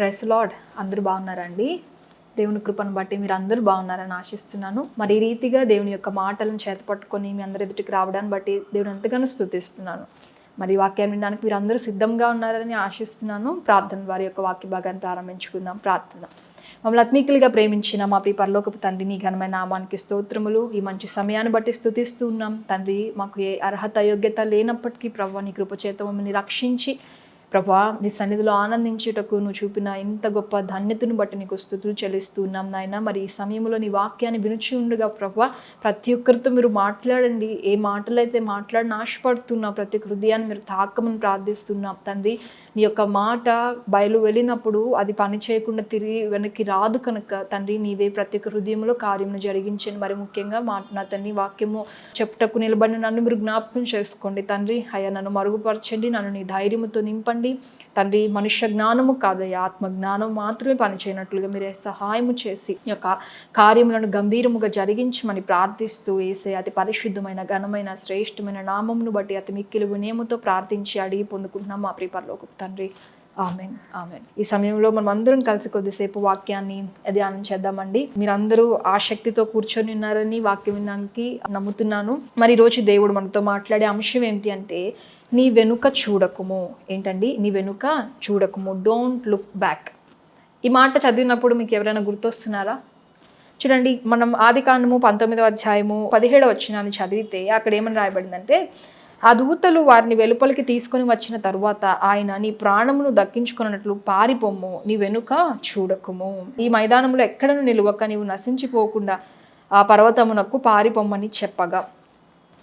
Press lord అందరూ బాగున్నారండి. దేవుని కృపను బట్టి మీరు అందరూ బాగున్నారని ఆశిస్తున్నాను. మరి ఈ రీతిగా దేవుని యొక్క మాటలను చేతపట్టుకొని మీ అందరి ఎదుటికి రావడాన్ని బట్టి దేవుని ఎంతగానో స్థుతిస్తున్నాను. మరి వాక్యాన్ని వినడానికి మీరు అందరూ సిద్ధంగా ఉన్నారని ఆశిస్తున్నాను. ప్రార్థన వారి యొక్క వాక్య భాగాన్ని ప్రారంభించుకుందాం. ప్రార్థన. మమ్మల్ని ఆత్మీకులుగా ప్రేమించిన మా ప్రియ పరలోకపు తండ్రి నీ ఘనమైన నామానికి స్తోత్రములు. ఈ మంచి సమయాన్ని బట్టి స్థుతిస్తూ ఉన్నాం. తండ్రి మాకు ఏ అర్హత యోగ్యత లేనప్పటికీ ప్రభు నీ కృపచేత మమ్మల్ని రక్షించి ప్రభా నీ సన్నిధిలో ఆనందించుటకు నువ్వు చూపిన ఇంత గొప్ప ధన్యతను బట్టి నీకు స్థుతులు చెల్లిస్తూ ఉన్నాం నాయన. మరి ఈ సమయంలో నీ వాక్యాన్ని వినుచి ఉండగా ప్రభా. ప్రతి ఒక్కరితో మీరు మాట్లాడండి. ఏ మాటలైతే అయితే మాట్లాడిన ఆశపడుతున్నా ప్రతి ఒక్క హృదయాన్ని మీరు తాకమని ప్రార్థిస్తున్నాం తండ్రి. నీ యొక్క మాట బయలు వెళ్ళినప్పుడు అది పని చేయకుండా తిరిగి వెనక్కి రాదు కనుక తండ్రి నీవే ప్రతి ఒక్క హృదయంలో కార్యమును జరిగించండి. మరి ముఖ్యంగా మాట నా తండ్రి వాక్యము చెప్పుటకు నిలబడిన నన్ను మీరు జ్ఞాపకం చేసుకోండి. తండ్రి అయ్యా నన్ను మరుగుపరచండి నన్ను నీ ధైర్యంతో నింపండి. తండ్రి మనుష్య జ్ఞానము కాదయ్యా ఆత్మ జ్ఞానం మాత్రమే పనిచేయనట్లుగా మీరే సహాయము చేసి ఈ యొక్క కార్యములను గంభీరముగా జరిగించమని ప్రార్థిస్తూ వేసే అతి పరిశుద్ధమైన ఘనమైన శ్రేష్టమైన నామమును బట్టి అతి మిక్కిలు వినయముతో ప్రార్థించి అడిగి పొందుకుంటున్నాం మా ప్రిపర్లోకి తండ్రి. ఆమెన్. ఆమెన్. ఈ సమయంలో మనం అందరం కలిసి కొద్దిసేపు వాక్యాన్ని ధ్యానం చేద్దామండి. మీరందరూ ఆసక్తితో కూర్చొని ఉన్నారని వాక్యం విన్నానికి నమ్ముతున్నాను. మరి రోజు దేవుడు మనతో మాట్లాడే అంశం ఏంటి అంటే నీ వెనుక చూడకుము. ఏంటండి? నీ వెనుక చూడకుము. డోంట్ లుక్ బ్యాక్ ఈ మాట చదివినప్పుడు మీకు ఎవరైనా గుర్తొస్తున్నారా? చూడండి మనం ఆది కాండము పంతొమ్మిదవ అధ్యాయము పదిహేడవ వచ్చినాన్ని చదివితే అక్కడ ఏమని రాయబడిందంటే ఆ దూతలు వారిని వెలుపలికి తీసుకొని వచ్చిన తరువాత ఆయన నీ ప్రాణమును దక్కించుకున్నట్లు పారిపోమ్ము. నీ వెనుక చూడకుము. ఈ మైదానంలో ఎక్కడను నిలువక నీవు నశించిపోకుండా ఆ పర్వతమునకు పారిపోమ్మని చెప్పగా.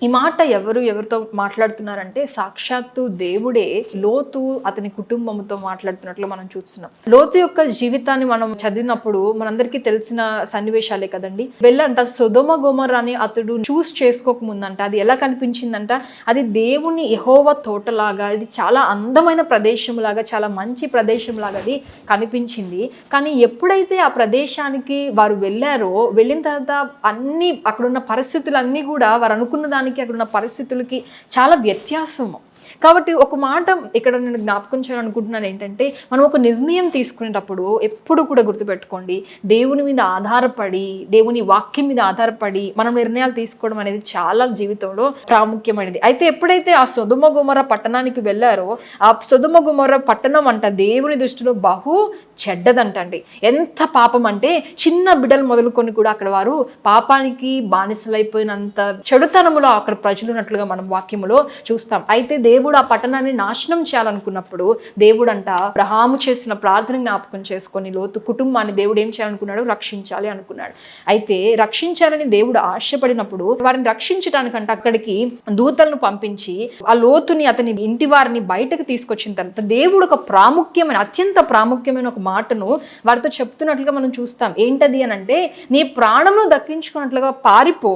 ఈ మాట ఎవరు ఎవరితో మాట్లాడుతున్నారంటే సాక్షాత్తు దేవుడే లోతు అతని కుటుంబంతో మాట్లాడుతున్నట్లు మనం చూస్తున్నాం. లోతు యొక్క జీవితాన్ని మనం చదివినప్పుడు మనందరికీ తెలిసిన సన్నివేశాలే కదండి. వెళ్ళంట సుధమ గోమరాని అతడు చూస్ చేసుకోక ముందంట అది ఎలా కనిపించిందంట? అది దేవుని యహోవ తోటలాగా ఇది చాలా అందమైన ప్రదేశం లాగా చాలా మంచి ప్రదేశం లాగా అది కనిపించింది. కానీ ఎప్పుడైతే ఆ ప్రదేశానికి వారు వెళ్ళారో వెళ్ళిన తర్వాత అన్ని అక్కడున్న పరిస్థితులు అన్నీ కూడా వారు అనుకున్న దాని అక్కడ ఉన్న పరిస్థితులకి చాలా వ్యత్యాసము కాబట్టి ఒక మాట ఇక్కడ నేను జ్ఞాపకం చేయాలనుకుంటున్నాను ఏంటంటే మనం ఒక నిర్ణయం తీసుకునేటప్పుడు ఎప్పుడు కూడా గుర్తుపెట్టుకోండి దేవుని మీద ఆధారపడి దేవుని వాక్యం మీద ఆధారపడి మనం నిర్ణయాలు తీసుకోవడం అనేది చాలా జీవితంలో ప్రాముఖ్యమైనది. అయితే ఎప్పుడైతే ఆ సుధుమ గుమర పట్టణానికి వెళ్ళారో ఆ సుధుమ గుమర పట్టణం అంట దేవుని దృష్టిలో బహు చెడ్డదంటండి. ఎంత పాపం అంటే చిన్న బిడ్డలు మొదలుకొని కూడా అక్కడ వారు పాపానికి బానిసలైపోయినంత చెడుతనములో అక్కడ ప్రజలు ఉన్నట్లుగా మనం వాక్యములో చూస్తాం. అయితే దేవుడు ఆ పట్టణాన్ని నాశనం చేయాలనుకున్నప్పుడు దేవుడు అంట బ్రహాము చేసిన ప్రార్థన జ్ఞాపకం చేసుకొని లోతు కుటుంబాన్ని దేవుడు ఏం చేయాలనుకున్నాడు? రక్షించాలి అనుకున్నాడు. అయితే రక్షించాలని దేవుడు ఆశపడినప్పుడు వారిని రక్షించడానికంట అక్కడికి దూతలను పంపించి ఆ లోతుని అతని ఇంటి వారిని బయటకు తీసుకొచ్చిన తర్వాత దేవుడు ఒక ప్రాముఖ్యమైన అత్యంత ప్రాముఖ్యమైన ఒక మాటను వారితో చెప్తున్నట్లుగా మనం చూస్తాం. ఏంటది అని అంటే నీ ప్రాణమును దక్కించుకున్నట్లుగా పారిపో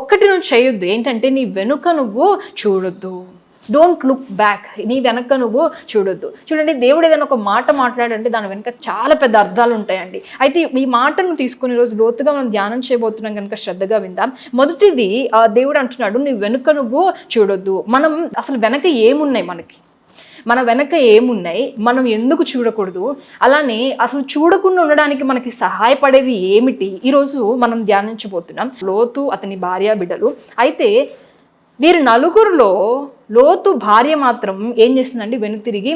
ఒక్కటి నువ్వు చేయొద్దు. ఏంటంటే నీ వెనుక నువ్వు చూడొద్దు. డోంట్ లుక్ బ్యాక్ నీ వెనక నువ్వు చూడొద్దు. చూడండి దేవుడు ఏదైనా ఒక మాట మాట్లాడంటే దాని వెనక చాలా పెద్ద అర్థాలు ఉంటాయండి. అయితే ఈ మాటను తీసుకుని రోజు లోతుగా మనం ధ్యానం చేయబోతున్నాం కనుక శ్రద్ధగా విందాం. మొదటిది దేవుడు అంటున్నాడు నీ వెనుక నువ్వు చూడొద్దు. మనం అసలు వెనక ఏమున్నాయి మనకి? మన వెనక ఏమున్నాయి? మనం ఎందుకు చూడకూడదు? అలానే అసలు చూడకుండా ఉండడానికి మనకి సహాయపడేవి ఏమిటి? ఈరోజు మనం ధ్యానించబోతున్నాం లోతు అతని భార్య బిడ్డలు. అయితే వీరి నలుగురిలో లోతు భార్య మాత్రం ఏం చేసిందండి? వెనుక తిరిగి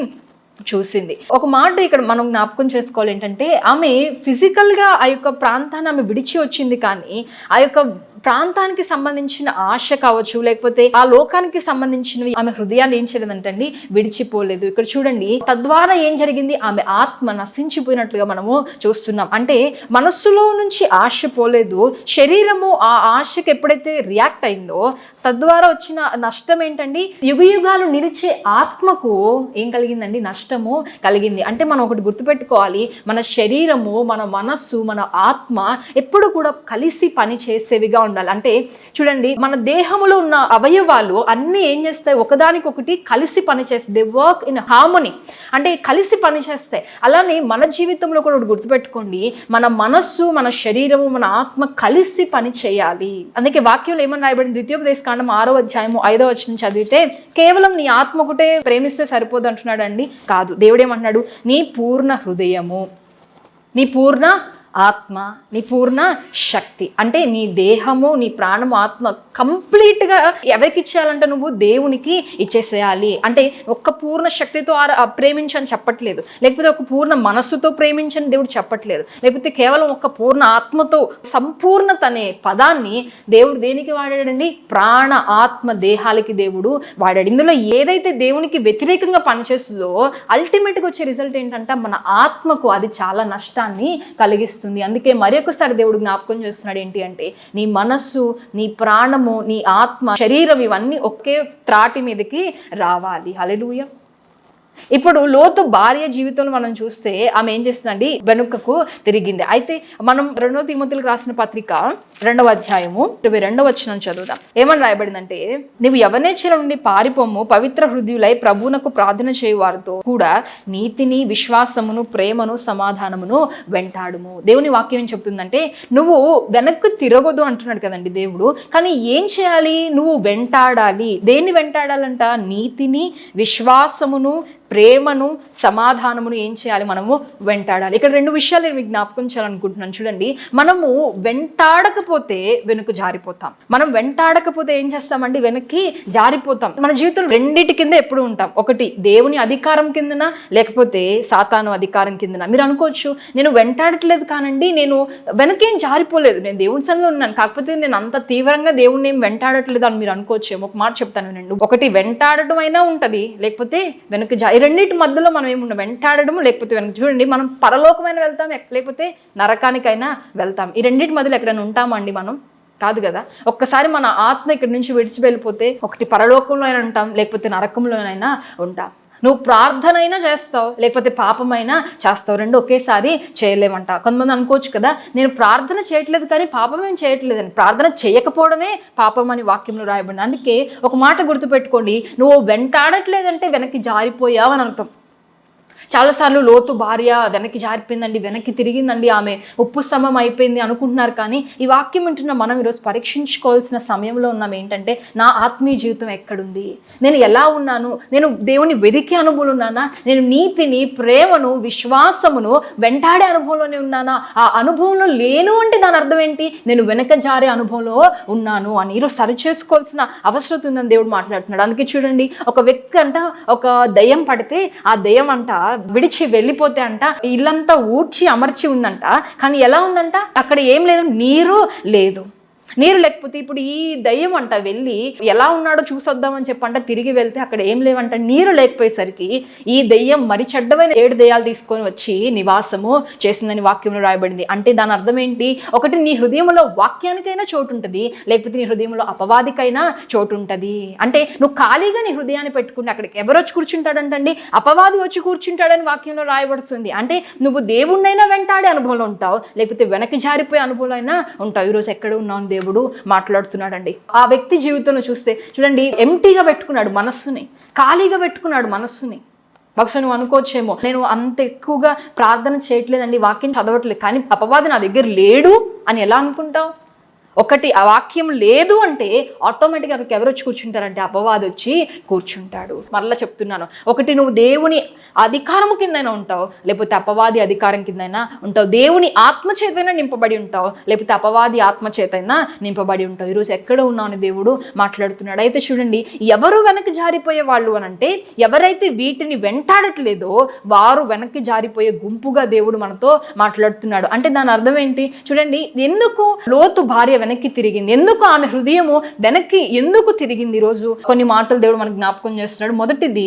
చూసింది. ఒక మాట ఇక్కడ మనం జ్ఞాపకం చేసుకోవాలి ఏంటంటే ఆమె ఫిజికల్గా ఆ యొక్క ప్రాంతాన్ని ఆమె విడిచి వచ్చింది కానీ ఆ యొక్క ప్రాంతానికి సంబంధించిన ఆశ కావచ్చు లేకపోతే ఆ లోకానికి సంబంధించినవి ఆమె హృదయాన్ని ఏం చేయలేదంటండి? విడిచిపోలేదు. ఇక్కడ చూడండి తద్వారా ఏం జరిగింది? ఆమె ఆత్మ నశించిపోయినట్లుగా మనము చూస్తున్నాం. అంటే మనస్సులో నుంచి ఆశ పోలేదు. శరీరము ఆ ఆశకు ఎప్పుడైతే రియాక్ట్ అయిందో తద్వారా వచ్చిన నష్టం ఏంటండి? యుగ యుగాలు నిలిచే ఆత్మకు ఏం కలిగిందండి? నష్టము కలిగింది. అంటే మనం ఒకటి గుర్తుపెట్టుకోవాలి. మన శరీరము మన మనస్సు మన ఆత్మ ఎప్పుడు కూడా కలిసి పని చేసేవిగా ఉండాలి. అంటే చూడండి మన దేహంలో ఉన్న అవయవాలు అన్నీ ఏం చేస్తాయి? ఒకదానికొకటి కలిసి పనిచేస్తాయి. దే వర్క్ ఇన్ హార్మోనీ అంటే కలిసి పనిచేస్తాయి. అలానే మన జీవితంలో కూడా ఒకటి గుర్తుపెట్టుకోండి. మన మనస్సు మన శరీరము మన ఆత్మ కలిసి పని చేయాలి అందుకే వాక్యంలో ఏమని రాయబడింది? ద్వితీయోపదేశ కాండం ఆరో అధ్యాయము ఐదో వచ్చిన చదివితే కేవలం నీ ఆత్మ ఒకటే ప్రేమిస్తే సరిపోదు అంటున్నాడు అండి కాదు. దేవుడు ఏమంటున్నాడు? నీ పూర్ణ హృదయము నీ పూర్ణ ఆత్మ నీ పూర్ణ శక్తి. అంటే నీ దేహము నీ ప్రాణము ఆత్మ కంప్లీట్గా ఎవరికి ఇచ్చేయాలంటే నువ్వు దేవునికి ఇచ్చేసేయాలి. అంటే ఒక్క పూర్ణ శక్తితో ప్రేమించని చెప్పట్లేదు. లేకపోతే ఒక పూర్ణ మనస్సుతో ప్రేమించని దేవుడు చెప్పట్లేదు. లేకపోతే కేవలం ఒక పూర్ణ ఆత్మతో సంపూర్ణత అనే పదాన్ని దేవుడు దేనికి వాడాడండి? ప్రాణ ఆత్మ దేహాలకి దేవుడు వాడాడు. ఇందులో ఏదైతే దేవునికి వ్యతిరేకంగా పనిచేస్తుందో అల్టిమేట్గా వచ్చే రిజల్ట్ ఏంటంటే మన ఆత్మకు అది చాలా నష్టాన్ని కలిగిస్తుంది. అందుకే మరి ఒకసారి దేవుడు జ్ఞాపకం చేస్తున్నాడు ఏంటి అంటే నీ మనస్సు నీ ప్రాణము నీ ఆత్మ శరీరం ఇవన్నీ ఒకే త్రాటి మీదకి రావాలి. హల్లెలూయా. ఇప్పుడు లోతు భార్య జీవితంలో మనం చూస్తే ఆమె ఏం చేస్తుందండి? వెనుకకు తిరిగింది. అయితే మనం రెండవ తిమ్మతులకు రాసిన పత్రిక రెండవ అధ్యాయము ఇరవై రెండవ వచ్చిన చదువుదాం. ఏమని రాయబడిందంటే నువ్వు యవనేచ్ఛల నుండి పారిపోము పవిత్ర హృదయులై ప్రభువునకు ప్రార్థన చేయు వారితో కూడా నీతిని విశ్వాసమును ప్రేమను సమాధానమును వెంటాడుము. దేవుని వాక్యం ఏం చెప్తుందంటే నువ్వు వెనక్కు తిరగదు అంటున్నాడు కదండి దేవుడు. కానీ ఏం చేయాలి? నువ్వు వెంటాడాలి. దేన్ని వెంటాడాలంట? నీతిని విశ్వాసమును ప్రేమను సమాధానమును ఏం చేయాలి? మనము వెంటాడాలి. ఇక్కడ రెండు విషయాలు నేను మీకు జ్ఞాపకం చేయాలనుకుంటున్నాను. చూడండి మనము వెంటాడకపోతే వెనుక జారిపోతాం. మనం వెంటాడకపోతే ఏం చేస్తామండి? వెనక్కి జారిపోతాం. మన జీవితంలో రెండింటి కింద ఎప్పుడు ఉంటాం. ఒకటి దేవుని అధికారం కిందన లేకపోతే సాతాను అధికారం కిందన. మీరు అనుకోవచ్చు నేను వెంటాడట్లేదు కానండి నేను వెనకేం జారిపోలేదు. నేను దేవుని సంఘంలో ఉన్నాను. కాకపోతే నేను అంత తీవ్రంగా దేవుణ్ణి ఏం వెంటాడట్లేదు అని మీరు అనుకోవచ్చు ఒక మాట చెప్తాను వినండి. ఒకటి వెంటాడటం అయినా ఉంటది లేకపోతే వెనక జారి ఈ రెండింటి మధ్యలో మనం ఏముండం వెంటాడడం లేకపోతే చూడండి మనం పరలోకమైన వెళ్తాం లేకపోతే నరకానికైనా వెళ్తాం. ఈ రెండింటి మధ్యలో ఎక్కడైనా ఉంటామండి మనం? కాదు కదా. ఒక్కసారి మన ఆత్మ ఇక్కడి నుంచి విడిచి వెళ్ళిపోతే ఒకటి పరలోకంలో అయినా ఉంటాం లేకపోతే నరకంలోనైనా ఉంటాం. నువ్వు ప్రార్థన అయినా చేస్తావు లేకపోతే పాపమైనా చేస్తావు. రెండు ఒకేసారి చేయలేమంట. కొంతమంది అనుకోవచ్చు కదా నేను ప్రార్థన చేయట్లేదు కానీ పాపం ఏం చేయట్లేదని ప్రార్థన చేయకపోవడమే పాపం అని వాక్యంలో రాయబడింది. అందుకే ఒక మాట గుర్తుపెట్టుకోండి. నువ్వు వెంటాడట్లేదంటే వెనక్కి జారిపోయావు అని అర్థం. చాలాసార్లు లోతు భార్య వెనక్కి జారిపోయిందండి వెనక్కి తిరిగిందండి ఆమె ఉప్పు స్తంభం అయిపోయింది అనుకుంటున్నారు. కానీ ఈ వాక్యం వింటున్న మనం ఈరోజు పరీక్షించుకోవాల్సిన సమయంలో ఉన్నాం. ఏంటంటే నా ఆత్మీయ జీవితం ఎక్కడుంది? నేను ఎలా ఉన్నాను? నేను దేవుని వెదికే అనుభవం ఉన్నానా? నేను నీతిని ప్రేమను విశ్వాసమును వెంటాడే అనుభవంలోనే ఉన్నానా? ఆ అనుభవంలో లేను అంటే దాని అర్థం ఏంటి? నేను వెనక జారే అనుభవంలో ఉన్నాను అని ఈరోజు సరి చేసుకోవాల్సిన అవసరం ఉందని దేవుడు మాట్లాడుతున్నాడు. అందుకే చూడండి ఒక వ్యక్తి అంట ఒక దయ్యం పడితే ఆ దయ్యం అంట విడిచి వెళ్ళిపోతే అంట ఇల్లంతా ఊడ్చి అమర్చి ఉందంట. కానీ ఎలా ఉందంట? అక్కడ ఏం లేదు నీరు లేదు. నీరు లేకపోతే ఇప్పుడు ఈ దయ్యం అంట వెళ్ళి ఎలా ఉన్నాడో చూసొద్దామని చెప్పంట తిరిగి వెళ్తే అక్కడ ఏం లేవంట. నీరు లేకపోయేసరికి ఈ దెయ్యం మరి చెడ్డమైన ఏడు దెయ్యాలు తీసుకొని వచ్చి నివాసము చేసిందని వాక్యంలో రాయబడింది. అంటే దాని అర్థం ఏంటి? ఒకటి నీ హృదయంలో వాక్యానికైనా చోటు ఉంటుంది లేకపోతే నీ హృదయంలో అపవాదికైనా చోటు ఉంటుంది అంటే నువ్వు ఖాళీగా నీ హృదయాన్ని పెట్టుకుని అక్కడికి ఎవరు వచ్చి కూర్చుంటాడంటండి? అపవాది వచ్చి కూర్చుంటాడని వాక్యంలో రాయబడుతుంది. అంటే నువ్వు దేవుణ్ణైనా వెంటాడే అనుభవంలో ఉంటావు లేకపోతే వెనక్కి జారిపోయే అనుభవంలో అయినా ఉంటావు. ఈరోజు ఎక్కడ ఉన్నావు దేవుడు? మాట్లాడుతున్నాడండి. ఆ వ్యక్తి జీవితంలో చూస్తే చూడండి ఎంటీగా పెట్టుకున్నాడు మనస్సుని ఖాళీగా పెట్టుకున్నాడు మనస్సుని. బహుశా నువ్వు అనుకోవచ్చేమో నేను అంత ఎక్కువగా ప్రార్థన చేయట్లేదండి వాక్యం చదవట్లేదు కానీ అపవాది నా దగ్గర లేడు అని ఎలా అనుకుంటావు? ఒకటి ఆ వాక్యం లేదు అంటే ఆటోమేటిక్గా అక్కడికి ఎవరు వచ్చి కూర్చుంటారంటే అపవాది వచ్చి కూర్చుంటాడు. మరలా చెప్తున్నాను ఒకటి నువ్వు దేవుని అధికారము కిందైనా ఉంటావు లేకపోతే అపవాది అధికారం కిందైనా ఉంటావు. దేవుని ఆత్మ చేతైనా నింపబడి ఉంటావు లేకపోతే అపవాది ఆత్మ చేతైనా నింపబడి ఉంటావు. ఈరోజు ఎక్కడ ఉన్నావు దేవుడు మాట్లాడుతున్నాడు. అయితే చూడండి ఎవరు వెనక్కి జారిపోయే వాళ్ళు అని అంటే ఎవరైతే వీటిని వెంటాడట్లేదో వారు వెనక్కి జారిపోయే గుంపుగా దేవుడు మనతో మాట్లాడుతున్నాడు. అంటే దాని అర్థం ఏంటి? చూడండి ఎందుకు లోతు భార్య వెనక్కి తిరిగింది? ఎందుకు ఆమె హృదయము వెనక్కి ఎందుకు తిరిగింది ఈరోజు? కొన్ని మాటలు దేవుడు మనకు జ్ఞాపకం చేస్తున్నాడు. మొదటిది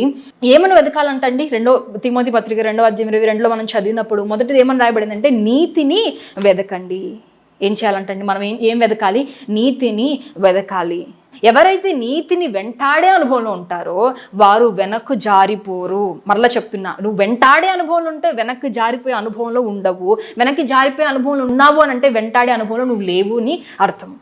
ఏమని వెతకాలంటండి? రెండో తిమోతి పత్రిక రెండో అధ్యాయం ఇరవై రెండులో మనం చదివినప్పుడు మొదటిది ఏమని రాయబడిందంటే నీతిని వెదకండి. ఏం చేయాలంటండి? మనం ఏం ఏం వెదకాలి? నీతిని వెదకాలి. ఎవరైతే నీతిని వెంటాడే అనుభవంలో ఉంటారో వారు వెనక్కు జారిపోరు. మరలా చెప్తున్నా నువ్వు వెంటాడే అనుభవంలో ఉంటే వెనక్కి జారిపోయే అనుభవంలో ఉండవు. వెనక్కి జారిపోయే అనుభవంలో ఉన్నావు అని అంటే వెంటాడే అనుభవంలో నువ్వు లేవు అని అర్థం.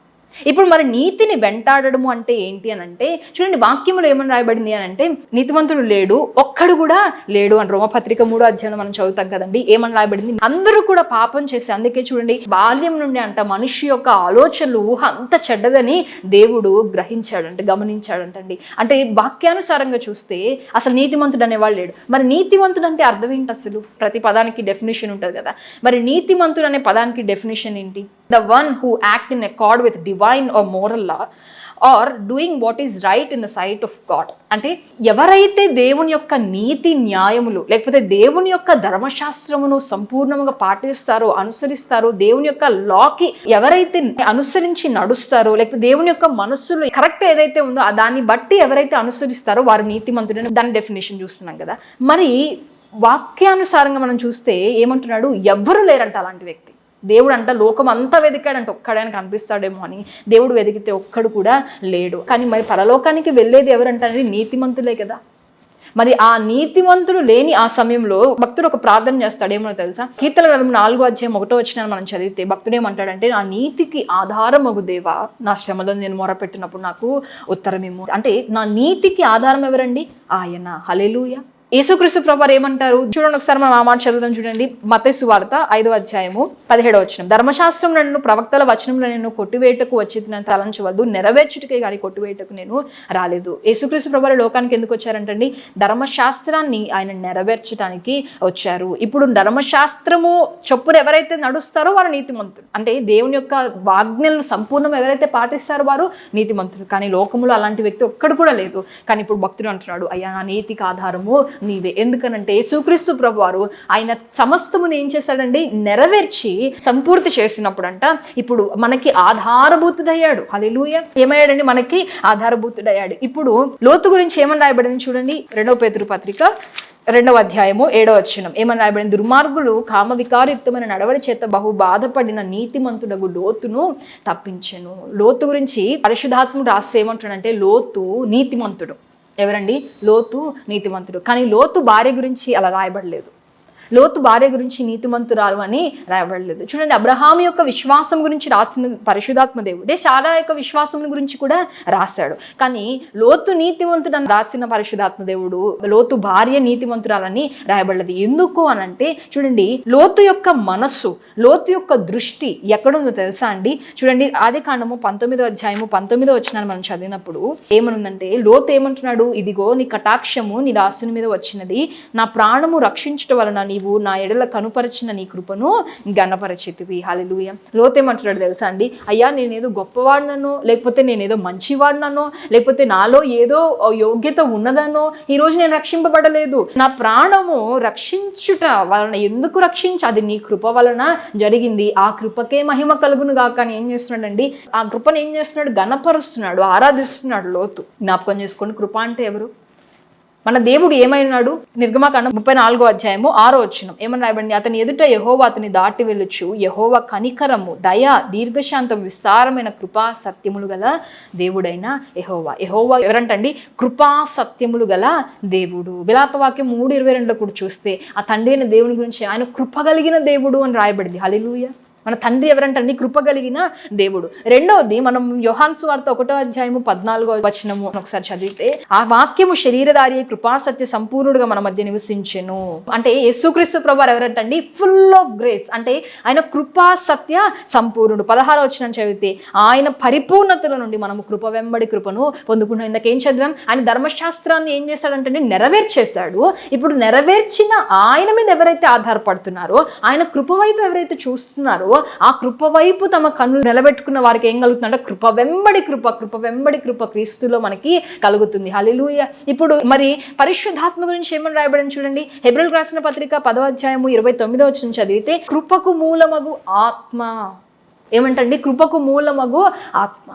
ఇప్పుడు మరి నీతిని వెంటాడడము అంటే ఏంటి అని అంటే చూడండి వాక్యములు ఏమని రాయబడింది అని అంటే నీతిమంతుడు లేడు ఒక్కడు కూడా లేడు అని రోమపత్రిక మూడో అధ్యాయం మనం చదువుతాం కదండి. ఏమని రాయబడింది? అందరూ కూడా పాపం చేసి అందుకే చూడండి బాల్యం నుండి అంట మనిషి యొక్క ఆలోచనలు ఊహ అంత చెడ్డదని దేవుడు గ్రహించాడంట గమనించాడంటండి. అంటే వాక్యానుసారంగా చూస్తే అసలు నీతిమంతుడు అనేవాడు లేడు. మరి నీతిమంతుడు అంటే అర్థం ఏంటి అసలు? ప్రతి పదానికి డెఫినేషన్ ఉంటుంది కదా. మరి నీతిమంతుడు అనే పదానికి డెఫినేషన్ ఏంటి? The one who act in accord with divine or moral law or doing what is right in the sight of God అంటే ఎవరైతే దేవుని యొక్క నీతి న్యాయములు లేకపోతే దేవుని యొక్క ధర్మశాస్త్రమును సంపూర్ణంగా పాటిస్తారో అనుసరిస్తారో దేవుని యొక్క లాకి ఎవరైతే అనుసరించి నడుస్తారో లేకపోతే దేవుని యొక్క మనస్సులో కరెక్ట్ ఏదైతే ఉందో దాన్ని బట్టి ఎవరైతే అనుసరిస్తారో వారు నీతిమంతుడని దాని డెఫినేషన్ చూస్తున్నాం కదా. మరి వాక్యానుసారంగా మనం చూస్తే ఏమంటున్నాడు? ఎవ్వరు లేరంట అలాంటి వ్యక్తి. దేవుడు అంట లోకం అంతా వెతికాడంట. ఒక్కడైనా కనిపిస్తాడేమో అని దేవుడు వెతికితే ఒక్కడు కూడా లేడు. కానీ మరి పరలోకానికి వెళ్ళేది ఎవరంట అనేది నీతిమంతులే కదా. మరి ఆ నీతిమంతుడు లేని ఆ సమయంలో భక్తుడు ఒక ప్రార్థన చేస్తాడు ఏమో తెలుసా? కీర్తన గ్రంథం నాలుగో అధ్యాయం ఒకటో వచ్చిన మనం చదివితే భక్తుడు ఏమంటాడంటే నా నీతికి ఆధారం అగు దేవా నా శ్రమలో నేను మొరపెట్టినప్పుడు నాకు ఉత్తరమేమో అంటే నా నీతికి ఆధారం ఎవరండి? ఆయన. హలెలుయా యేసుక్రీస్తు ప్రభారు ఏమంటారు? చూడండి ఒకసారి మనం ఆ మాట చదువుదాం చూడండి. మతేసు వార్త ఐదో అధ్యాయము పదిహేడో వచనం. ధర్మశాస్త్రం నన్ను ప్రవక్తల వచనంలో నేను కొట్టువేటకు వచ్చి తలంచవద్దు. నెరవేర్చుటకే కానీ కొట్టువేటకు నేను రాలేదు. యేసుక్రీస్తు ప్రభారు లోకానికి ఎందుకు వచ్చారంటండి? ధర్మశాస్త్రాన్ని ఆయన నెరవేర్చడానికి వచ్చారు. ఇప్పుడు ధర్మశాస్త్రము చొప్పున ఎవరైతే నడుస్తారో వారు నీతిమంతులు. అంటే దేవుని యొక్క వాజ్ఞలను సంపూర్ణం ఎవరైతే పాటిస్తారో వారు నీతిమంతులు. కానీ లోకంలో అలాంటి వ్యక్తి ఒక్కడు కూడా లేదు. కానీ ఇప్పుడు భక్తుడు అంటున్నాడు అయ్యా నా నీతికి ఆధారము నీవే. ఎందుకనంటే యేసుక్రీస్తు ప్రభు వారు ఆయన సమస్తమును ఏం చేశాడండి? నెరవేర్చి సంపూర్తి చేసినప్పుడు అంట ఇప్పుడు మనకి ఆధారభూతుడయ్యాడు. హలిలూయ ఏమయ్యాడండి మనకి? ఆధారభూతుడయ్యాడు. ఇప్పుడు లోతు గురించి ఏమని రాయబడింది చూడండి. రెండవ పేతురు పత్రిక రెండవ అధ్యాయము ఏడవ వచ్చినం ఏమని రాయబడింది? దుర్మార్గులు కామ వికారయుక్తమైన నడవడి చేత బహు బాధపడిన నీతిమంతుడగు లోతును తప్పించను. లోతు గురించి పరిశుధాత్ముడు రాస్తే ఏమంటాడంటే లోతు నీతిమంతుడు. ఎవరండి? లోతు నీతివంతుడు కానీ లోతు భార్య గురించి అలా రాయబడలేదు. లోతు భార్య గురించి నీతిమంతురాలు అని రాయబడలేదు. చూడండి అబ్రహాం యొక్క విశ్వాసం గురించి రాసిన పరిశుధాత్మ దేవుడే శారా యొక్క విశ్వాసం గురించి కూడా రాశాడు. కానీ లోతు నీతివంతుడు అని రాసిన పరిశుధాత్మ దేవుడు లోతు భార్య నీతిమంతురాలని రాయబడలేదు. ఎందుకు అని అంటే చూడండి లోతు యొక్క మనస్సు లోతు యొక్క దృష్టి ఎక్కడుందో తెలుసా అండి? చూడండి ఆది కాండము పంతొమ్మిదో అధ్యాయము పంతొమ్మిదో వచ్చిన మనం చదివినప్పుడు ఏమనుందంటే లోతు ఏమంటున్నాడు? ఇదిగో నీ కటాక్షము నీ దాసుని మీద వచ్చినది. నా ప్రాణము రక్షించడం వలన నీవు నా ఎడల కనుపరిచిన నీ కృపను గణపరచితివి హాలెలూయ లోతేమంటున్నాడు తెలుసా అండి? అయ్యా నేనేదో గొప్పవాడినో లేకపోతే నేనేదో మంచివాడినో లేకపోతే నాలో ఏదో యోగ్యత ఉన్నదనో ఈ రోజు నేను రక్షింపబడలేదు. నా ప్రాణము రక్షించుట వలన ఎందుకు రక్షించి? అది నీ కృప వలన జరిగింది. ఆ కృపకే మహిమ కలుగును గాక అని ఏం చేస్తున్నాడండి? ఆ కృపను ఏం చేస్తున్నాడు? గణపరుస్తున్నాడు ఆరాధిస్తున్నాడు లోతు. జ్ఞాపకం చేసుకోండి కృప అంటే ఎవరు? మన దేవుడు ఏమైనాడు? నిర్గమకాండం ముప్పై నాలుగో అధ్యాయము ఆరో వచ్చినం ఏమని రాయబడింది? అతని ఎదుట యహోవా అతని దాటి వెళ్ళొచ్చు యహోవ కనికరము దయ దీర్ఘశాంతం విస్తారమైన కృపా సత్యములు గల దేవుడైన యహోవా. యహోవా ఎవరంటండి? కృపా సత్యములు గల దేవుడు. విలాపవాక్యం మూడు ఇరవై రెండులో కూడా చూస్తే ఆ తండ్రి అయిన దేవుని గురించి ఆయన కృప కలిగిన దేవుడు అని రాయబడింది. హలిలూయ మన తండ్రి ఎవరంటే కృప కలిగిన దేవుడు. రెండవది మనం యోహాన్సు వార్త ఒకటో అధ్యాయము పద్నాలుగో వచనము ఒకసారి చదివితే ఆ వాక్యము శరీరధారి కృపాసత్య సంపూర్ణుడుగా మన మధ్య నివసించెను. అంటే యేసుక్రీస్తు ప్రభు ఎవరంటండి? ఫుల్ ఆఫ్ గ్రేస్ అంటే ఆయన కృపా సత్య సంపూర్ణుడు. పదహారో వచనం చదివితే ఆయన పరిపూర్ణతల నుండి మనము కృప వెంబడి కృపను పొందుకుంటాం ఇందాకేం చదివాం? ఆయన ధర్మశాస్త్రాన్ని ఏం చేశాడంటే నెరవేర్చేశాడు. ఇప్పుడు నెరవేర్చిన ఆయన మీద ఎవరైతే ఆధారపడుతున్నారో ఆయన కృప వైపు ఎవరైతే చూస్తున్నారో ఆ కృప వైపు తమ కన్నులు నిలబెట్టుకున్న వారికి ఏం కలుగుతుందంటే కృప వెంబడి కృప కృప వెంబడి కృప క్రీస్తులో మనకి కలుగుతుంది. హలిలూయ ఇప్పుడు మరి పరిశుద్ధాత్మ గురించి ఏమని రాయబడిన చూడండి? హెబ్రిల్ రాసిన పత్రిక పదవ అధ్యాయము ఇరవై తొమ్మిదో వచ్చిన చదివితే కృపకు మూలమగు ఆత్మ. ఏమంటండి? కృపకు మూలమగు ఆత్మ.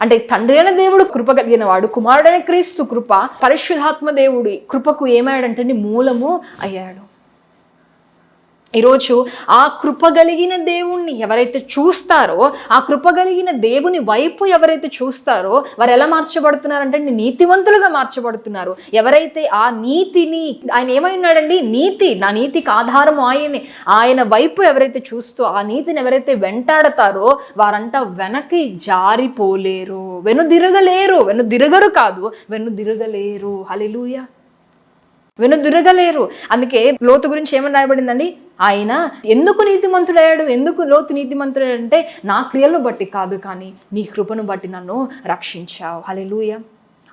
అంటే తండ్రి అయిన దేవుడు కృప కలిగిన వాడు కుమారుడైన క్రీస్తు కృప పరిశుద్ధాత్మ దేవుడి కృపకు ఏమయ్యాడంటే మూలము అయ్యాడు. ఈరోజు ఆ కృప కలిగిన దేవుణ్ణి ఎవరైతే చూస్తారో ఆ కృప కలిగిన దేవుని వైపు ఎవరైతే చూస్తారో వారు ఎలా మార్చబడుతున్నారంటే నీతివంతులుగా మార్చబడుతున్నారు. ఎవరైతే ఆ నీతిని ఆయన ఏమైనాడండి? నీతి నా నీతికి ఆధారం ఆయనే. ఆయన వైపు ఎవరైతే చూస్తూ ఆ నీతిని ఎవరైతే వెంటాడతారో వారంతా వెనక్కి జారిపోలేరు. వెనుదిరగలేరు. వెనుదిరగరు కాదు వెనుదిరగలేరు. హలిలుయా వెనుదిరగలేరు అందుకే లోతు గురించి ఏమని రాయబడిందండి? ఆయన ఎందుకు నీతిమంతుడయ్యాడు? ఎందుకు లోతు నీతిమంతుడు అంటే నా క్రియలను బట్టి కాదు కానీ నీ కృపను బట్టి నన్ను రక్షించావు. హల్లెలూయా.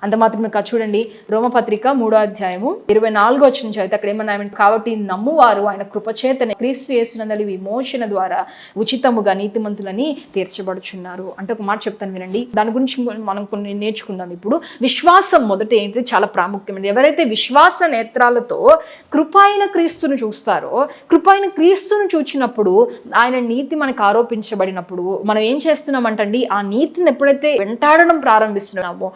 అంత మాత్రమే కాదు. చూడండి రోమపత్రిక మూడో అధ్యాయము ఇరవై నాలుగో వచ్చిన చదివితే అక్కడ ఏమన్నా కాబట్టి నమ్మువారు ఆయన కృపచేతనే క్రీస్తు చేస్తున్నది విమోచన ద్వారా ఉచితముగా నీతిమంతులని తీర్చబడుచున్నారు. అంటే ఒక మాట చెప్తాను వినండి. దాని గురించి మనం కొన్ని నేర్చుకుందాం ఇప్పుడు. విశ్వాసం మొదట ఏంటి? చాలా ప్రాముఖ్యమైనది. ఎవరైతే విశ్వాస నేత్రాలతో కృపాయన క్రీస్తును చూస్తారో కృపాయన క్రీస్తును చూచినప్పుడు ఆయన నీతి మనకు ఆరోపించబడినప్పుడు మనం ఏం చేస్తున్నామంటండి? ఆ నీతిని ఎప్పుడైతే వెంటాడడం ప్రారంభిస్తున్నామో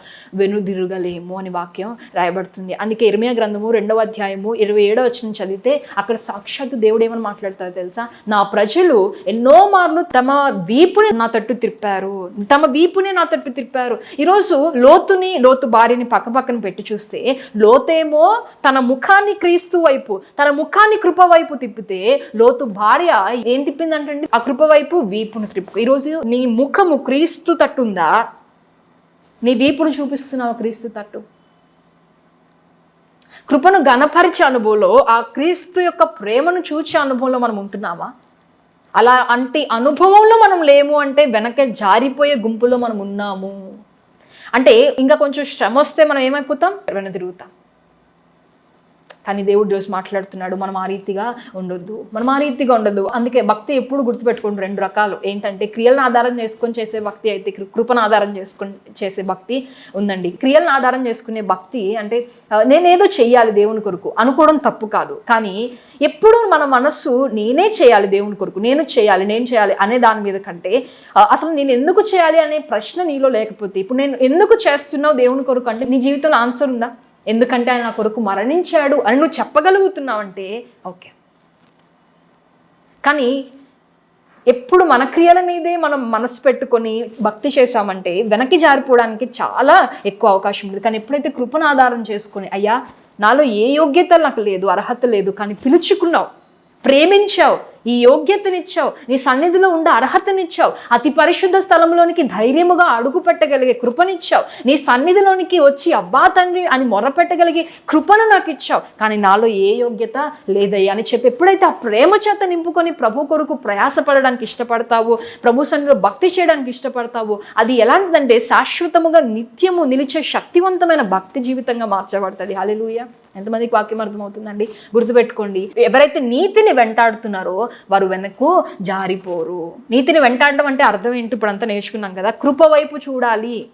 తిరగలేము అని వాక్యం రాయబడుతుంది. అందుకే ఇరమయ గ్రంథము రెండవ అధ్యాయము ఇరవై ఏడవ వచ్చిన చదివితే అక్కడ సాక్షాత్తు దేవుడు ఏమని మాట్లాడతారు తెలుసా? నా ప్రజలు ఎన్నో మార్లు తమ వీపుని నా తట్టు తిప్పారు. తమ వీపుని నా తట్టు తిప్పారు. ఈరోజు లోతుని లోతు భార్యని పక్క పక్కన పెట్టి చూస్తే లోతేమో తన ముఖాన్ని క్రీస్తు వైపు తన ముఖాన్ని కృప వైపు తిప్పితే లోతు భార్య ఏం తిప్పిందంటే ఆ కృప వైపు వీపును తిప్పు ఈరోజు నీ ముఖము క్రీస్తు తట్టుందా? నీ వీపును చూపిస్తున్నావు క్రీస్తు తట్టు. కృపను గణపరిచే అనుభవంలో ఆ క్రీస్తు యొక్క ప్రేమను చూచే అనుభవంలో మనం ఉంటున్నామా? అలా అంటే అనుభవంలో మనం లేము అంటే వెనక జారిపోయే గుంపులో మనం ఉన్నాము. అంటే ఇంకా కొంచెం శ్రమ వస్తే మనం ఏమైపోతాం వెన తిరుగుతాం. కానీ దేవుడు రోజు మాట్లాడుతున్నాడు మనం ఆ రీతిగా ఉండొద్దు. మనం ఆ రీతిగా ఉండొద్దు. అందుకే భక్తి ఎప్పుడు గుర్తుపెట్టుకోండి రెండు రకాలు. ఏంటంటే క్రియలను ఆధారం చేసుకొని చేసే భక్తి అయితే కృ- కృపను ఆధారం చేసుకొని చేసే భక్తి ఉందండి. క్రియలను ఆధారం చేసుకునే భక్తి అంటే నేనేదో చెయ్యాలి దేవుని కొరకు అనుకోవడం తప్పు కాదు. కానీ ఎప్పుడు మన మనస్సు నేనే చేయాలి దేవుని కొరకు నేను చేయాలి నేను చేయాలి అనే దాని మీద కంటే అసలు నేను ఎందుకు చేయాలి అనే ప్రశ్న నీలో లేకపోతే ఇప్పుడు నేను ఎందుకు చేస్తున్నావు దేవుని కొరకు అంటే నీ జీవితంలో ఆన్సర్ ఉందా? ఎందుకంటే ఆయన నా కొరకు మరణించాడు అని నువ్వు చెప్పగలుగుతున్నావు అంటే ఓకే. కానీ ఎప్పుడు మన క్రియల మీదే మనం మనసు పెట్టుకొని భక్తి చేశామంటే వెనక్కి జారిపోవడానికి చాలా ఎక్కువ అవకాశం ఉంది. కానీ ఎప్పుడైతే కృపను ఆధారం చేసుకొని అయ్యా నాలో ఏ యోగ్యత నాకు లేదు అర్హత లేదు కానీ పిలుచుకున్నావు ప్రేమించావు ఈ యోగ్యతనిచ్చావు నీ సన్నిధిలో ఉండే అర్హతనిచ్చావు అతి పరిశుద్ధ స్థలంలోనికి ధైర్యముగా అడుగు పెట్టగలిగే కృపనిచ్చావు నీ సన్నిధిలోనికి వచ్చి అబ్బా తండ్రి అని మొరపెట్టగలిగే కృపను నాకు ఇచ్చావు కానీ నాలో ఏ యోగ్యత లేదయ్యా అని చెప్పి ఎప్పుడైతే ఆ ప్రేమ చేత నింపుకొని ప్రభు కొరకు ప్రయాసపడడానికి ఇష్టపడతావో ప్రభు సన్నిధిలో భక్తి చేయడానికి ఇష్టపడతావో అది ఎలాంటిదంటే శాశ్వతముగా నిత్యము నిలిచే శక్తివంతమైన భక్తి జీవితంగా మార్చబడుతుంది. హాలెలూయ ఎంతమందికి వాక్యం అర్థమవుతుందండి? గుర్తుపెట్టుకోండి. ఎవరైతే నీతిని వెంటాడుతున్నారో వారు వెనక్కు జారిపోరు. నీతిని వెంటాడడం అంటే అర్థం ఏంటి? ఇప్పుడు అంతా నేర్చుకున్నాం కదా. కృప వైపు చూడాలి.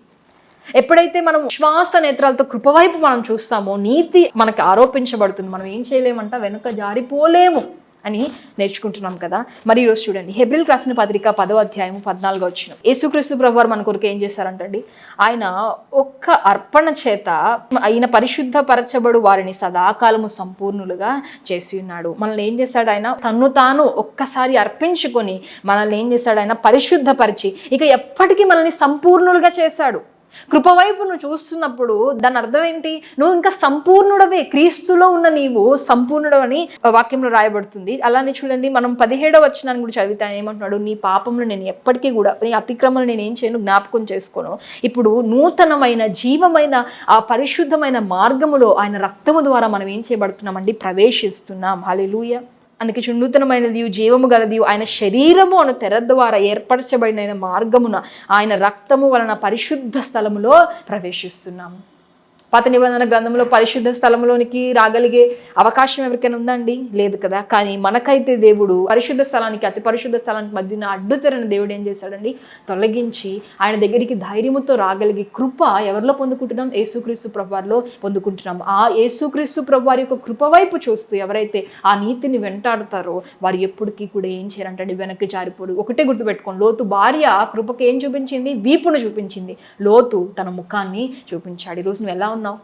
ఎప్పుడైతే మనం విశ్వాస నేత్రాలతో కృపవైపు మనం చూస్తామో నీతి మనకి ఆరోపించబడుతుంది. మనం ఏం చేయలేమంట? వెనుక జారిపోలేము. అని నేర్చుకుంటున్నాం కదా. మరి ఈరోజు చూడండి హెబ్రిల్ రాసిన పత్రిక పదో అధ్యాయం పద్నాలుగో వచ్చిన. యేసుక్రీస్తు ప్రభు వారు మన కొరకు ఏం చేశారంటండి? ఆయన ఒక్క అర్పణ చేత ఆయన పరిశుద్ధపరచబడు వారిని సదాకాలము సంపూర్ణులుగా చేసి ఉన్నాడు. మనల్ని ఏం చేశాడు ఆయన? తన్ను తాను ఒక్కసారి అర్పించుకొని మనల్ని ఏం చేశాడు ఆయన? పరిశుద్ధపరిచి ఇక ఎప్పటికీ మనల్ని సంపూర్ణులుగా చేశాడు. కృపవైపు నువ్వు చూస్తున్నప్పుడు దాని అర్థం ఏంటి? నువ్వు ఇంకా సంపూర్ణుడవే. క్రీస్తులో ఉన్న నీవు సంపూర్ణుడవని వాక్యంలో రాయబడుతుంది. అలానే చూడండి మనం పదిహేడవ వచ్చినాన్ని కూడా చదివితే ఆయన ఏమంటున్నాడు నీ పాపంలో నేను ఎప్పటికీ కూడా నీ అతిక్రమలు నేను ఏం చేయను జ్ఞాపకం చేసుకోను. ఇప్పుడు నూతనమైన జీవమైన ఆ పరిశుద్ధమైన మార్గములో ఆయన రక్తము ద్వారా మనం ఏం చేయబడుతున్నామండి? ప్రవేశిస్తున్నాం. హాలెలూయ అందుకే చుండుతనమైనది జీవము గలది ఆయన శరీరము అను తెర ద్వారా ఏర్పరచబడిన మార్గమున ఆయన రక్తము వలన పరిశుద్ధ స్థలములో ప్రవేశిస్తున్నాము. పాత నిబంధన గ్రంథంలో పరిశుద్ధ స్థలంలోనికి రాగలిగే అవకాశం ఎవరికైనా ఉందండి? లేదు కదా. కానీ మనకైతే దేవుడు పరిశుద్ధ స్థలానికి అతి పరిశుద్ధ స్థలానికి మధ్యన అడ్డుతెరని దేవుడు ఏం చేశాడండి? తొలగించి ఆయన దగ్గరికి ధైర్యముతో రాగలిగే కృప ఎవరిలో పొందుకుంటున్నాం? యేసుక్రీస్తు ప్రభువారిలో పొందుకుంటున్నాం. ఆ యేసుక్రీస్తు ప్రభువారి యొక్క కృప వైపు చూస్తూ ఎవరైతే ఆ నీతిని వెంటాడతారో వారు ఎప్పటికీ కూడా ఏం చేయాలంటే వెనక్కి జారిపోరు ఒకటే గుర్తుపెట్టుకోండి. లోతు భార్య కృపకి ఏం చూపించింది? వీపును చూపించింది. లోతు తన ముఖాన్ని చూపించాడు. ఈరోజు నువ్వు ఎలా ఉన్నావు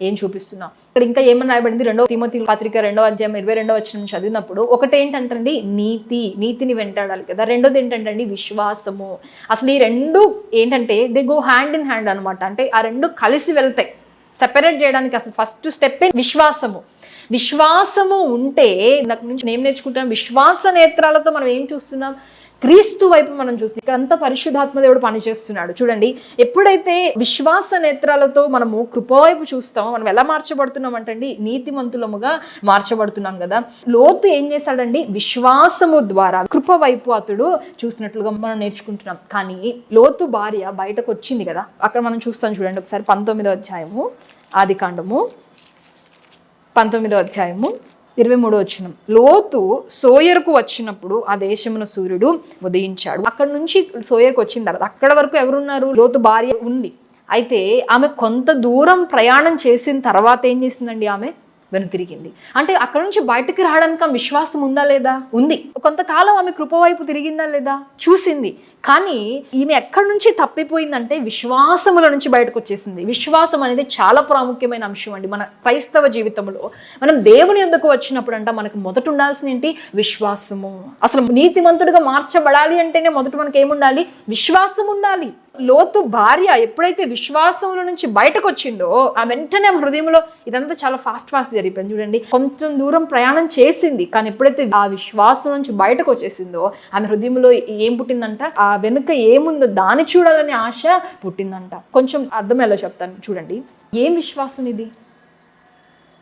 ఏం చూపిస్తున్నావు? ఇక్కడ ఇంకా ఏమన్నా రాయబడింది? రెండో తిమోతి పత్రిక రెండో అధ్యాయం ఇరవై రెండో వచ్చిన చదివినప్పుడు ఒకటి ఏంటంటండి నీతి. నీతిని వెంటాడాలి కదా. రెండోది ఏంటంటే విశ్వాసము. అసలు ఈ రెండు ఏంటంటే they go hand in hand అనమాట అంటే ఆ రెండు కలిసి వెళ్తాయి. సెపరేట్ చేయడానికి అసలు ఫస్ట్ స్టెప్ విశ్వాసము. విశ్వాసము ఉంటే నాకు నుంచి నేను నేర్చుకుంటున్నాం విశ్వాస నేత్రాలతో మనం ఏం చూస్తున్నాం? క్రీస్తు వైపు మనం చూస్తే ఇక్కడ అంతా పరిశుద్ధాత్మ దేవుడు పనిచేస్తున్నాడు. చూడండి ఎప్పుడైతే విశ్వాస నేత్రాలతో మనము కృపవైపు చూస్తామో మనం ఎలా మార్చబడుతున్నాం అంటండి నీతిమంతులముగా మార్చబడుతున్నాం కదా. లోతు ఏం చేశాడండి? విశ్వాసము ద్వారా కృప వైపు అతడు చూసినట్లుగా మనం నేర్చుకుంటున్నాం. కానీ లోతు భార్య బయటకు వచ్చింది కదా. అక్కడ మనం చూస్తాం చూడండి ఒకసారి పంతొమ్మిదో అధ్యాయము ఆది కాండము పంతొమ్మిదో అధ్యాయము ఇరవై మూడో వచ్చిన లోతు సోయర్కు వచ్చినప్పుడు ఆ దేశమున సూర్యుడు ఉదయించాడు. అక్కడ నుంచి సోయర్కు వచ్చిన తర్వాత అక్కడ వరకు ఎవరున్నారు? లోతు భార్య ఉంది. అయితే ఆమె కొంత దూరం ప్రయాణం చేసిన తర్వాత ఏం చేసిందండి ఆమె? వెనుతిరిగింది అంటే అక్కడ నుంచి బయటకు రావడానికి విశ్వాసం ఉందా లేదా? ఉంది. కొంతకాలం ఆమె కృప వైపు తిరిగిందా లేదా? చూసింది. కానీ ఈమె ఎక్కడి నుంచి తప్పిపోయిందంటే విశ్వాసముల నుంచి బయటకు వచ్చేసింది విశ్వాసం అనేది చాలా ప్రాముఖ్యమైన అంశం అండి. మన క్రైస్తవ జీవితంలో మనం దేవుని ఎందుకు వచ్చినప్పుడు అంట మనకు మొదట ఉండాల్సిన ఏంటి? విశ్వాసము. అసలు నీతిమంతుడిగా మార్చబడాలి అంటేనే మొదట మనకి ఏముండాలి విశ్వాసం ఉండాలి. లోతు భార్య ఎప్పుడైతే విశ్వాసముల నుంచి బయటకు వచ్చిందో ఆ వెంటనే హృదయంలో ఇదంతా చాలా ఫాస్ట్ ఫాస్ట్ జరిగిపోయింది చూడండి. కొంచెం దూరం ప్రయాణం చేసింది కానీ ఎప్పుడైతే ఆ విశ్వాసం నుంచి బయటకు వచ్చేసిందో ఆమె హృదయంలో ఏం పుట్టిందంట? ఆ వెనుక ఏముందో దాన్ని చూడాలనే ఆశ పుట్టిందంట. కొంచెం అర్థం ఎలా చెప్తాను. చూడండి. ఏం విశ్వాసం ఇది?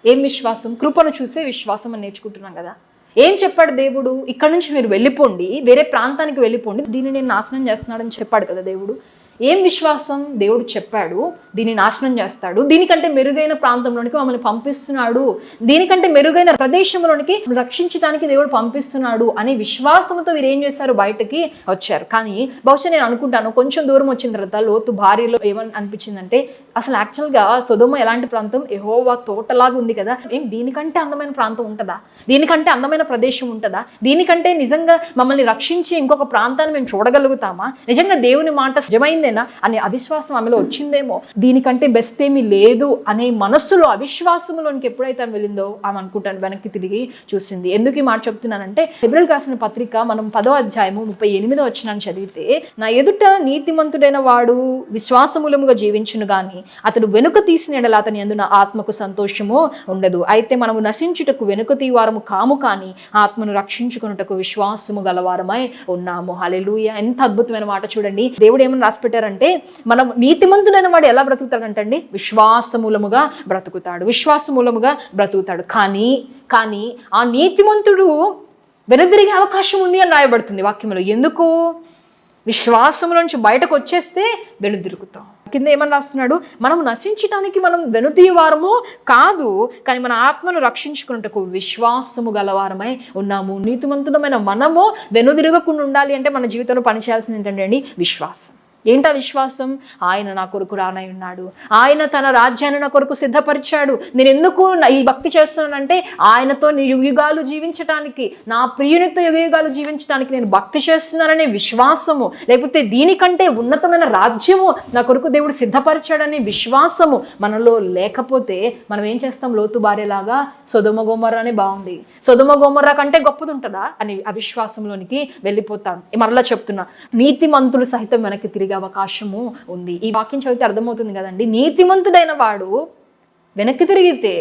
ఏం విశ్వాసం? కృపను చూసే విశ్వాసం అని నేర్చుకుంటున్నాం కదా. ఏం చెప్పాడు దేవుడు? ఇక్కడ నుంచి మీరు వెళ్ళిపోండి. వేరే ప్రాంతానికి వెళ్ళిపోండి. దీన్ని నేను నాశనం చేస్తున్నాడని చెప్పాడు కదా దేవుడు. ఏం విశ్వాసం దేవుడు చెప్పాడు? దీన్ని నాశనం చేస్తాడు. దీనికంటే మెరుగైన ప్రాంతంలోనికి మమ్మల్ని పంపిస్తున్నాడు. దీనికంటే మెరుగైన ప్రదేశంలోనికి రక్షించడానికి దేవుడు పంపిస్తున్నాడు అనే విశ్వాసంతో వీరు ఏం చేశారు? బయటకి వచ్చారు. కానీ బహుశా నేను అనుకుంటాను కొంచెం దూరం వచ్చిన తర్వాత లోతు భార్యలో ఏమని అనిపించిందంటే అసలు యాక్చువల్గా సుధమ ఎలాంటి ప్రాంతం? ఎహోవా తోటలాగా ఉంది కదా. ఏం దీనికంటే అందమైన ప్రాంతం ఉంటుందా? దీనికంటే అందమైన ప్రదేశం ఉంటుందా? దీనికంటే నిజంగా మమ్మల్ని రక్షించి ఇంకొక ప్రాంతాన్ని మేము చూడగలుగుతామా? నిజంగా దేవుని మాట నిజమైందేనా? అనే అవిశ్వాసం ఆమెలో వచ్చిందేమో. దీనికంటే బెస్ట్ ఏమీ లేదు అనే మనస్సులో అవిశ్వాసంలోనికి ఎప్పుడైతే ఆమె వెళ్ళిందో ఆమె అనుకుంటాను వెనక్కి తిరిగి చూసింది. ఎందుకు ఈ మాట చెప్తున్నానంటే ఫిబ్రవరి రాసిన పత్రిక మనం పదో అధ్యాయము ముప్పై ఎనిమిదో వచ్చినాన్ని చదివితే నా ఎదుట నీతిమంతుడైన వాడు విశ్వాసమూలముగా జీవించును కానీ అతడు వెనుక తీసిన ఎడల అతని అందున ఆత్మకు సంతోషము ఉండదు. అయితే మనము నశించుటకు వెనుక తీవారము కాము కానీ ఆత్మను రక్షించుకున్నటకు విశ్వాసము గలవారమై ఉన్నాము. హల్లెలూయా. ఎంత అద్భుతమైన మాట చూడండి. దేవుడు ఏమని రాసి పెట్టారంటే మనం నీతిమంతుడైన వాడు ఎలా బ్రతుకుతాడంటండి విశ్వాసమూలముగా బ్రతుకుతాడు. విశ్వాసమూలముగా బ్రతుకుతాడు. కానీ కానీ ఆ నీతిమంతుడు వెనుదిరిగే అవకాశం ఉంది అని రాయబడుతుంది వాక్యంలో ఎందుకు? విశ్వాసము నుంచి బయటకు వచ్చేస్తే వెనుదిరుగుతాం. కింద ఏమని రాస్తున్నాడు? మనం నశించటానికి మనం వెనుతీయవారము కాదు కానీ మన ఆత్మను రక్షించుకున్నట్టుకు విశ్వాసము గలవారమై ఉన్నాము. నీతిమంతుడమైన మనము వెనుదిరగకుండా ఉండాలి అంటే మన జీవితంలో పనిచేయాల్సింది ఏంటంటే అండి విశ్వాసం. ఏంటా విశ్వాసం? ఆయన నా కొరకు రానై ఉన్నాడు. ఆయన తన రాజ్యాన్ని నా కొరకు సిద్ధపరిచాడు. నేను ఎందుకు ఈ భక్తి చేస్తున్నానంటే ఆయనతో నీ జీవించడానికి నా ప్రియునితో యుగయుగాలు జీవించడానికి నేను భక్తి చేస్తున్నాననే విశ్వాసము లేకపోతే దీనికంటే ఉన్నతమైన రాజ్యము నా కొరకు దేవుడు సిద్ధపరిచాడనే విశ్వాసము మనలో లేకపోతే మనం ఏం చేస్తాం? లోతు భార్యలాగా సొదుమ గోమర్రానే బాగుంది. సొదుమ గోమర్రా కంటే గొప్పది ఉంటుందా అని అవిశ్వాసంలోనికి వెళ్ళిపోతాం. మరలా చెప్తున్నా నీతి మంతులు సహితం వెనక్కి తిరిగా అవకాశము ఉంది. ఈ వాక్యం చదివితే అర్థమవుతుంది కదండి. నీతిమంతుడైన వాడు వెనక్కి తిరిగితే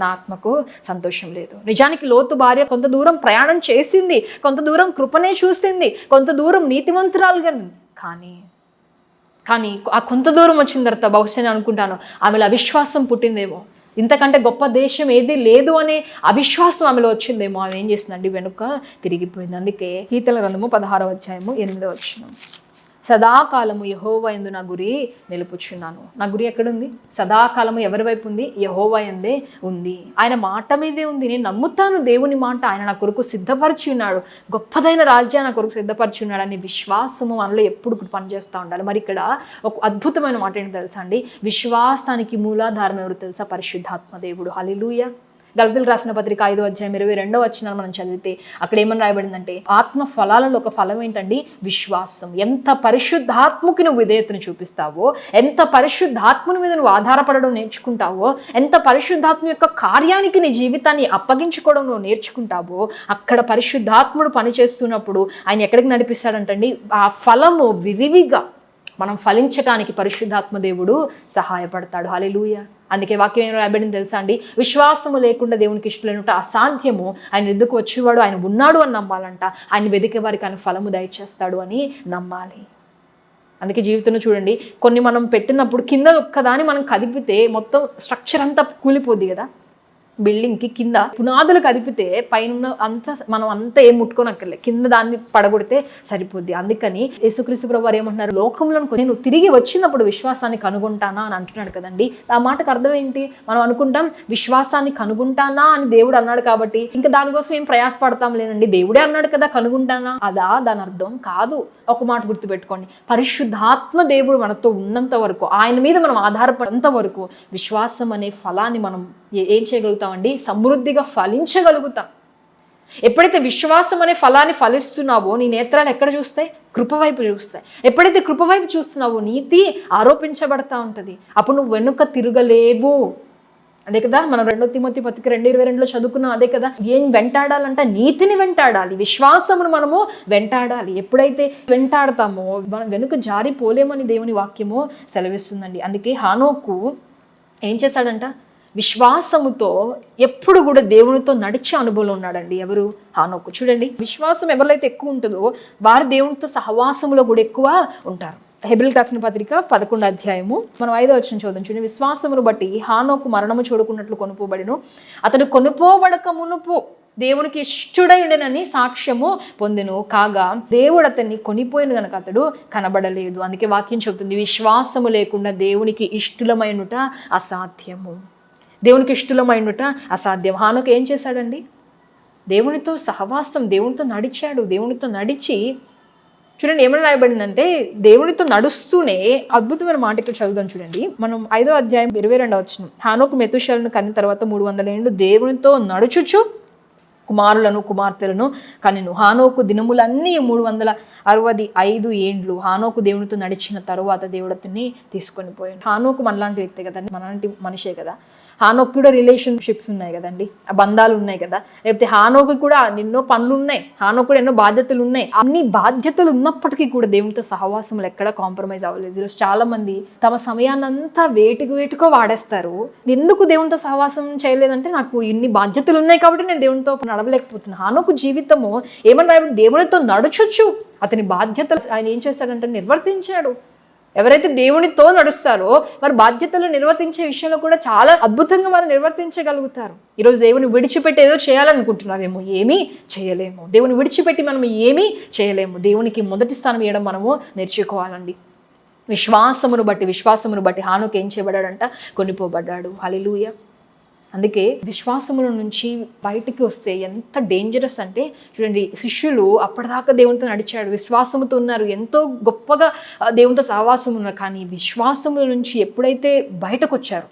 నా ఆత్మకు సంతోషం లేదు. నిజానికి లోతు భార్య కొంత దూరం ప్రయాణం చేసింది కొంత దూరం కృపనే చూసింది కొంత దూరం నీతిమంతురాలుగా కానీ కానీ ఆ కొంత దూరం వచ్చిన తర్వాత బహుశా అనుకుంటాను ఆమెలో అవిశ్వాసం పుట్టిందేమో. ఇంతకంటే గొప్ప దేశం ఏది లేదు అనే అవిశ్వాసం ఆమెలో వచ్చిందేమో. ఆమె ఏం చేసిందండి వెనుక తిరిగిపోయింది. అందుకే కీర్తన గ్రంథము పదహారవ అధ్యాయము ఎనిమిదవ వచ్చినాము సదాకాలము యహోవా ఎందు నా గురి నిలుపుచున్నాను. నా గురి ఎక్కడుంది? సదాకాలము ఎవరి వైపు ఉంది? యహోవా ఎందే ఉంది. ఆయన మాట మీదే ఉంది. నేను నమ్ముతాను దేవుని మాట ఆయన నా కొరకు సిద్ధపరిచి ఉన్నాడు. గొప్పదైన రాజ్యాన్ని నా కొరకు సిద్ధపరిచి ఉన్నాడు అనే విశ్వాసము మనలో ఎప్పుడు పనిచేస్తూ ఉండాలి. మరి ఇక్కడ ఒక అద్భుతమైన మాట ఏంటి తెలుసా అండి? విశ్వాసానికి మూలాధారం ఎవరు తెలుసా? పరిశుద్ధాత్మ దేవుడు. హలిలుయ గలతులు రాసిన పత్రిక ఐదో అధ్యాయం ఇరవై రెండో వచ్చిన మనం చదివితే అక్కడ ఏమని రాయబడిందంటే ఆత్మ ఫలాలలో ఒక ఫలం ఏంటండి? విశ్వాసం. ఎంత పరిశుద్ధాత్మకి నువ్వు విధేయతను చూపిస్తావో ఎంత పరిశుద్ధాత్మని మీద నువ్వు ఆధారపడడం నేర్చుకుంటావో ఎంత పరిశుద్ధాత్మ యొక్క కార్యానికి నీ జీవితాన్ని అప్పగించుకోవడం నువ్వు నేర్చుకుంటావో అక్కడ పరిశుద్ధాత్ముడు పనిచేస్తున్నప్పుడు ఆయన ఎక్కడికి నడిపిస్తాడంటండి? ఆ ఫలము విరివిగా మనం ఫలించటానికి పరిశుద్ధాత్మ దేవుడు సహాయపడతాడు. హల్లెలూయా. అందుకే వాక్యం ఏం రాయబడింది తెలుసా అండి? విశ్వాసము లేకుండా దేవునికి ఇష్టలేనుట అసాధ్యము. ఆయన ఎందుకు వచ్చేవాడు? ఆయన ఉన్నాడు అని నమ్మాలంట. ఆయన వెదికే వారికి ఆయన ఫలము దయచేస్తాడు అని నమ్మాలి. అందుకే జీవితంలో చూడండి కొన్ని మనం పెట్టినప్పుడు కింద ఒక్కదాని మనం కదిపితే మొత్తం స్ట్రక్చర్ అంతా కూలిపోద్ది కదా? బిల్డింగ్కి కింద పునాదులు కదిపితే పైన అంత మనం అంతా ఏం ముట్టుకోనక్కర్లే. కింద దాన్ని పడగొడితే సరిపోద్ది. అందుకని యేసుక్రీస్తు ప్రభు వారు ఏమంటున్నారు? లోకంలో నేను తిరిగి వచ్చినప్పుడు విశ్వాసాన్ని కనుగొంటానా అని అంటున్నాడు కదండి. ఆ మాటకు అర్థం ఏంటి? మనం అనుకుంటాం విశ్వాసాన్ని కనుగొంటానా అని దేవుడు అన్నాడు కాబట్టి ఇంకా దానికోసం ఏం ప్రయాసపడతాం లేనండి. దేవుడే అన్నాడు కదా కనుగొంటానా? అదా దాని అర్థం కాదు. ఒక మాట గుర్తుపెట్టుకోండి. పరిశుద్ధాత్మ దేవుడు మనతో ఉన్నంత వరకు ఆయన మీద మనం ఆధారపడేంత వరకు విశ్వాసం అనే ఫలాన్ని మనం ఏం చేయగలుగుతామండి? సమృద్ధిగా ఫలించగలుగుతాం. ఎప్పుడైతే విశ్వాసం అనే ఫలాన్ని ఫలిస్తున్నావో నీ నేత్రాలు ఎక్కడ చూస్తాయి? కృప వైపు చూస్తాయి. ఎప్పుడైతే కృప వైపు చూస్తున్నావో నీతి ఆరోపించబడతా ఉంటుంది. అప్పుడు నువ్వు వెనుక తిరగలేవు. అదే కదా మనం రెండో తిమ్మతి పత్రిక రెండు ఇరవై రెండులో చదువుకున్నాం అదే కదా. ఏం వెంటాడాలంటే? నీతిని వెంటాడాలి విశ్వాసమును మనము వెంటాడాలి. ఎప్పుడైతే వెంటాడతామో మనం వెనుక జారిపోలేమని దేవుని వాక్యము సెలవిస్తుందండి. అందుకే హానోకు ఏం చేశాడంట విశ్వాసముతో ఎప్పుడు కూడా దేవునితో నడిచే అనుభవం ఉన్నాడండి. ఎవరు? హానోకు. చూడండి విశ్వాసం ఎవరైతే ఎక్కువ ఉంటుందో వారు దేవునితో సహవాసములో కూడా ఎక్కువ ఉంటారు. హెబిల్ రాసిన పత్రిక పదకొండు అధ్యాయము. మనం ఐదో వచ్చిన చూద్దాం చూడండి. విశ్వాసమును బట్టి హానోకు మరణము చూడుకున్నట్లు కొనుపోబడిను. అతడు కొనుపోబడక మునుపు దేవునికి ఇష్టుడై ఉండనని సాక్ష్యము పొందెను. కాగా దేవుడు అతన్ని కొనిపోయిన గనక అతడు కనబడలేదు. అందుకే వాక్యం చెబుతుంది. విశ్వాసము లేకుండా దేవునికి ఇష్టలమైనట అసాధ్యము. దేవునికి ఇష్టలమైనట అసాధ్యం. హానుక ఏం చేశాడండి? దేవునితో సహవాసం దేవునితో నడిచాడు. దేవునితో నడిచి చూడండి ఏమని రాయబడిందంటే దేవునితో నడుస్తూనే అద్భుతమైన మాట ఇక్కడ చదువుదాం చూడండి. మనం ఐదో అధ్యాయం ఇరవై రెండవ వచ్చిన హానోకు మెతుషాలను కన్న తర్వాత మూడు వందల ఏళ్ళు దేవునితో నడుచుచు కుమారులను కుమార్తెలను కనెను హానోకు దినములన్నీ మూడు వందల అరవది ఐదు ఏండ్లు. హానోకు దేవునితో నడిచిన తరువాత దేవుడు అతన్ని తీసుకొని పోయాడు. హానోకు మనలాంటి వ్యక్తి కదండి మనలాంటి మనిషే కదా. హానోకు కూడా రిలేషన్షిప్స్ ఉన్నాయి కదండి. ఆ బంధాలు ఉన్నాయి కదా. లేకపోతే హానోకి కూడా ఎన్నో పనులు ఉన్నాయి. హానో కూడా ఎన్నో బాధ్యతలు ఉన్నాయి. అన్ని బాధ్యతలు ఉన్నప్పటికీ కూడా దేవునితో సహవాసములు ఎక్కడ కాంప్రమైజ్ అవ్వలేదు. ఈరోజు చాలా మంది తమ సమయాన్నంతా వేటికి వేటుకో వాడేస్తారు. ఎందుకు దేవునితో సహవాసం చేయలేదంటే నాకు ఇన్ని బాధ్యతలు ఉన్నాయి కాబట్టి నేను దేవునితో నడవలేకపోతున్నాను హానోకు జీవితము ఏమన్నా దేవునితో నడుచొచ్చు. అతని బాధ్యతలు ఆయన ఏం చేశాడంటే నిర్వర్తించాడు. ఎవరైతే దేవునితో నడుస్తారో వారి బాధ్యతలు నిర్వర్తించే విషయంలో కూడా చాలా అద్భుతంగా వారు నిర్వర్తించగలుగుతారు. ఈరోజు దేవుని విడిచిపెట్టి ఏదో చేయాలనుకుంటున్నారేమో ఏమీ చేయలేము. దేవుని విడిచిపెట్టి మనం ఏమీ చేయలేము. దేవునికి మొదటి స్థానం ఇవ్వడం మనము నేర్చుకోవాలండి. విశ్వాసమును బట్టి విశ్వాసమును బట్టి హానుకి ఏం చేయబడ్డాడంట? కొనిపోబడ్డాడు. హలిలూయ అందుకే విశ్వాసముల నుంచి బయటికి వస్తే ఎంత డేంజరస్ అంటే చూడండి శిష్యులు అప్పటిదాకా దేవునితో నడిచాడు. విశ్వాసముతో ఉన్నారు. ఎంతో గొప్పగా దేవునితో సహవాసం ఉన్నారు. కానీ విశ్వాసముల నుంచి ఎప్పుడైతే బయటకు వచ్చారు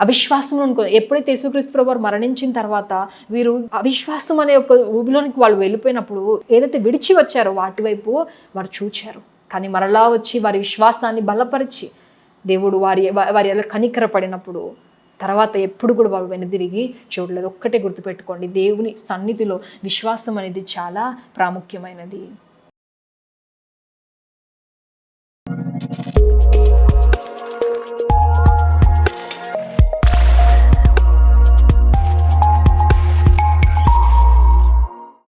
అవిశ్వాసం అనుకో ఎప్పుడైతే యేసుక్రీస్తు ప్రభు మరణించిన తర్వాత వీరు అవిశ్వాసం అనే ఒక ఊబిలోనికి వాళ్ళు వెళ్ళిపోయినప్పుడు ఏదైతే విడిచి వచ్చారో వాటి వైపు వారు చూచారు. కానీ మరలా వచ్చి వారి విశ్వాసాన్ని బలపరిచి దేవుడు వారి వారి ఎలా కనికరపడినప్పుడు తర్వాత ఎప్పుడు కూడా వాళ్ళు వెనుదిరిగి చూడలేదు. ఒక్కటే గుర్తుపెట్టుకోండి దేవుని సన్నిధిలో విశ్వాసం అనేది చాలా ప్రాముఖ్యమైనది.